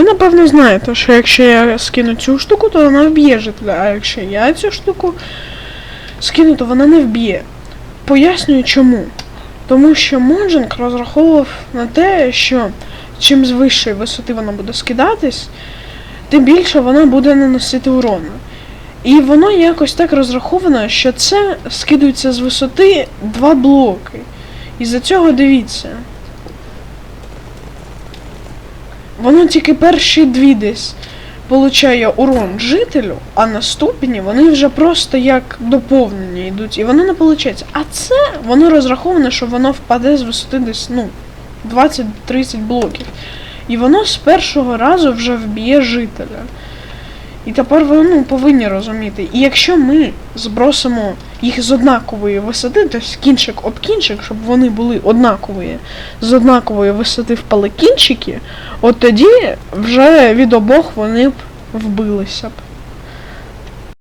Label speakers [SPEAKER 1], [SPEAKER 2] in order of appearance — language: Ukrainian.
[SPEAKER 1] Ви напевно знаєте, що якщо я скину цю штуку, то вона вб'є жителя, а якщо я цю штуку скину, то вона не вб'є. Пояснюю чому. Тому що Моджинг розраховував на те, що чим з вищої висоти вона буде скидатись, тим більше вона буде наносити урону. І воно якось так розраховано, що це скидується з висоти два блоки. І за цього дивіться. Воно тільки перші дві десь получає урон жителю, а наступні вони вже просто як доповнені йдуть, і воно не виходить. А це воно розраховано, що воно впаде з висоти десь, ну, 20-30 блоків. І воно з першого разу вже вб'є жителя. І тепер ви ну, повинні розуміти. І якщо ми збросимо їх з однакової висоти, тобто кінчик об кінчик, щоб вони були однакові, з однакової висоти впали кінчики, от тоді вже від обох вони б вбилися б.